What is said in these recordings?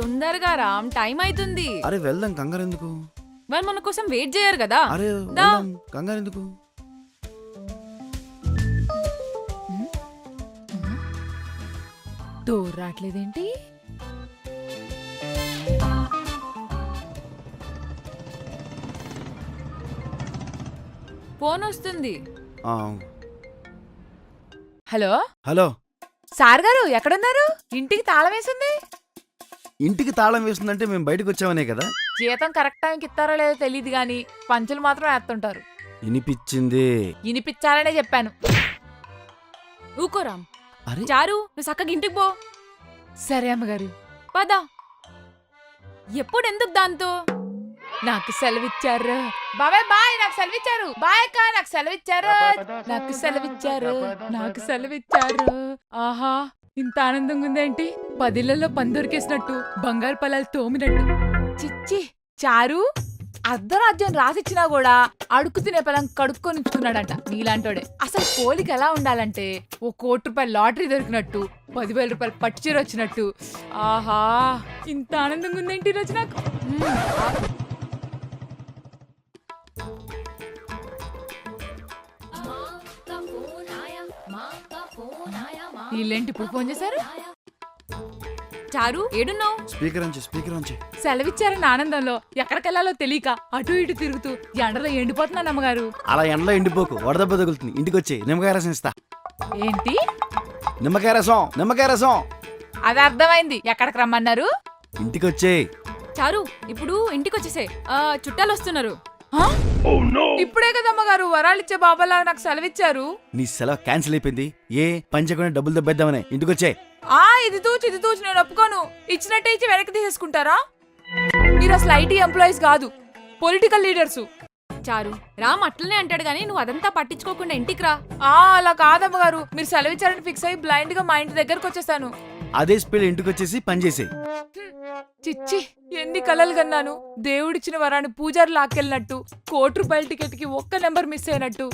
తొందరగా రామ్ టైం అవుతుంది అరే వెళ్దాం కంగారు ఎందుకు? వాళ్ళు మన కోసం వెయిట్ చేయరు కదా. అరే దా. వెళ్దాం కంగారు ఎందుకు? డోర్ రావట్లేదేంటి? ఫోన్ వస్తుంది. ఆ, హలో? హలో. సార్ గారు ఎక్కడున్నారు? ఇంటికి తాళం వేసింది. ఇంటికి తాళం వేస్తుందంటే మేము బయటకు వచ్చామనే కదా? జీతం కరెక్ట్ టైంకి ఇస్తారో లేదో తెలియదు గాని పంచులు మాత్రం వేస్తుంటారు. వినిపించింది. ఇనిపించాలనే చెప్పాను. ఊకో రామ్. అరే. చారు నువ్వు చక్కగా ఇంటికి పో. సరే అమ్మగారు. పద. ఎప్పుడు ఎందుకు దాంతో? నాకు సెలవిచ్చారు. బాబాయ్ బాయ్ నాకు సెలవిచ్చారు. బాయ్ అక్క నాకు సెలవిచ్చారు. నాకు సెలవిచ్చారు. నాకు సెలవిచ్చారు. ఆహా. ఇంత ఆనందంగా ఉందేంటి పదిళ్ళలో పని దొరికేసినట్టు బంగారు పొలాలు తోమినట్టు. చిచ్చి చారు అర్ధరాజ్యం రాసిచ్చినా కూడా అడుక్కు తినే పొలం కడుక్కొని ఉంచుకున్నాడంట నీలాంటోడే. అసలు పోలికి ఎలా ఉండాలంటే ఓ కోటి రూపాయల లాటరీ దొరికినట్టు పదివేల రూపాయలు పట్టు చీర వచ్చినట్టు. ఆహా ఇంత ఆనందంగా ఉందేంటి రోజు నాకు వీళ్ళేంటి ఇప్పుడు ఫోన్ చేశారు? చారు ఏడున్నావు? స్పీకర్ అంచి స్పీకర్ అంచి సెలవిచ్చారని ఆనందంలో ఎక్కడికెళ్ళాలో తెలియక అటు ఇటు తిరుగుతూ ఎండలో ఎండిపోతున్నాను అమ్మగారు. అలా ఎండలో ఎండిపోకు వడదెబ్బ తగులుతుంది. ఇంటికి వచ్చి నిమ్మకాయ రసం ఇస్తా. ఏంటి? నిమ్మకాయ రసం నిమ్మకాయ రసం. అది అర్థమైంది. ఎక్కడికి రమ్మన్నారు? ఇంటికి వచ్చే చారు ఇప్పుడు ఇంటికి వచ్చేసే ఆ, చుట్టాలు వస్తున్నారు? ఇప్పుడే కదా అమ్మగారు వరాలిచ్చే బాబాలా నాకు సెలవిచ్చారు. నీ సెలవు క్యాన్సిల్ అయిపోయింది. ఏ పని చేయకుండా డబ్బులు దెబ్బేద్దామని. ఇంటికి వచ్చే ఆ ఇది తూచి ఇది తూచి నేను ఒప్పుకోను. ఇచ్చినట్టే ఇచ్చి వెనక్కి తీసేసుకుంటారా? మీరు అసలు ఐటీ ఎంప్లాయీస్ కాదు. Political leaders. చారు రామ్ అట్లనే అంటాడు గానీ నువ్వు అదంతా పట్టించుకోకుండా ఇంటికి రా. ఆ అలా కాదమ్మగారు మీరు సెలవిచ్చారని ఫిక్స్ అయ్యి బ్లైండ్గా మా ఇంటి దగ్గరకు వచ్చేసాను అదే స్పీడ్ ఇంటికి వచ్చేసి పనిచేసేయి. చిచ్చి ఎన్ని కలలు కన్నాను? దేవుడిచ్చిన వరాన్ని పూజారు లాక్కెళ్ళినట్టు కోటి రూపాయల టికెట్కి ఒక్క నెంబర్ మిస్ అయినట్టు.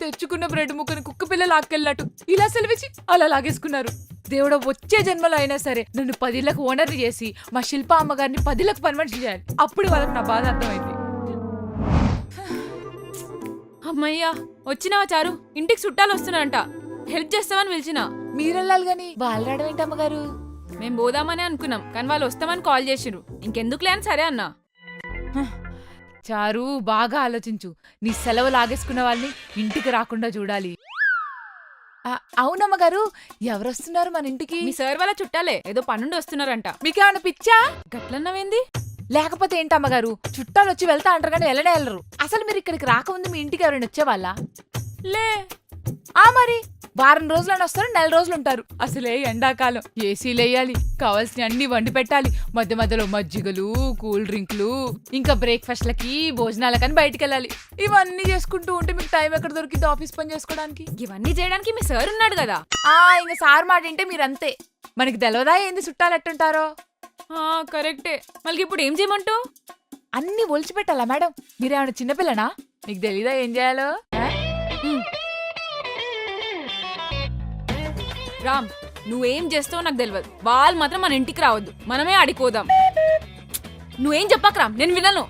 తెచ్చుకున్న బ్రెడ్ ముక్కని కుక్క పిల్ల లాక్కెళ్ళినట్టు. ఇలా సెలవిచ్చి అలా లాగేసుకున్నారు. దేవుడు వచ్చే జన్మలో అయినా సరే నన్ను పదిలకు ఓనర్ చేసి మా శిల్ప అమ్మగారిని పదిలకు పర్మిషన్ చేయాలి. అప్పుడు వాళ్ళకి నా బాధ అర్థమైంది. అమ్మయ్యా వచ్చినావా చారు? ఇంటికి చుట్టాలు వస్తున్నారంట. హెల్ప్ చేస్తామని పిలిచిన? మీరెళ్ళాలి గాని. వాళ్ళు రావడం ఏంటి అమ్మగారు మేం పోదామని అనుకున్నాం కానీ వాళ్ళు వస్తామని కాల్ చేసిర్రు ఇంకెందుకులే అని సరే అన్నా. చారు బాగా ఆలోచించు. నీ సెలవు లాగేసుకున్న వాళ్ళని ఇంటికి రాకుండా చూడాలి. అవునమ్మగారు ఎవరొస్తున్నారు మన ఇంటికి? మీ సార్ వాళ్ళ చుట్టాలే ఏదో పనుండి వస్తున్నారంట. మీకేమన్నా పిచ్చా? గట్లన్నవేంది? లేకపోతే ఏంటమ్మగారు చుట్టాలు వచ్చి వెళ్తా అంటారు కానీ వెళ్ళనే వెళ్ళరు. అసలు మీరు ఇక్కడికి రాకముందు మీ ఇంటికి ఎవరైనా వచ్చేవాళ్ళ? లే ఆ మరి వారం రోజులని వస్తారు నెల రోజులు ఉంటారు. అసలే ఎండాకాలం. ఏసీలు వేయాలి కావాల్సిన అన్ని వండి పెట్టాలి. మధ్య మధ్యలో మజ్జిగలు కూల్ డ్రింక్లు ఇంకా బ్రేక్ఫాస్ట్లకి భోజనాలకని బయటికి వెళ్ళాలి ఇవన్నీ చేసుకుంటూ ఉంటే మీకు టైం ఎక్కడ దొరికింది ఆఫీస్ పని చేసుకోవడానికి? ఇవన్నీ చేయడానికి మీ సార్ ఉన్నాడు కదా. ఆ ఇంక సార్ మాట వింటే మీరు అంతే మనకి తెలవదా ఏంది చుట్టాలు ఎట్టుంటారో ఆ కరెక్టే. మళ్ళీ ఇప్పుడు ఏం చేయమంటావు అన్ని ఒలిచి పెట్టాలా మేడం? మీరేమైనా చిన్నపిల్లనా? మీకు తెలీదా ఏం చేయాలో? రామ్ నువ్వేం చేస్తావో నాకు తెలియదు వాళ్ళు మాత్రం మన ఇంటికి రావద్దు. మనమే ఆడిపోదాం. నువ్వేం చెప్పకు రామ్ నేను వినను.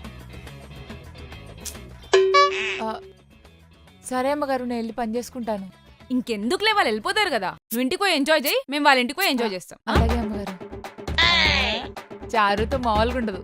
సరే అమ్మగారు నేను వెళ్ళి పని చేసుకుంటాను. ఇంకెందుకులే వాళ్ళు వెళ్ళిపోతారు కదా. నువ్వు ఇంటికి పోయి ఎంజాయ్ చేయి మేము వాళ్ళ ఇంటికి పోయి ఎంజాయ్ చేస్తాం. అలాగే అమ్మగారు. చారుతో మామూలుగా ఉండదు.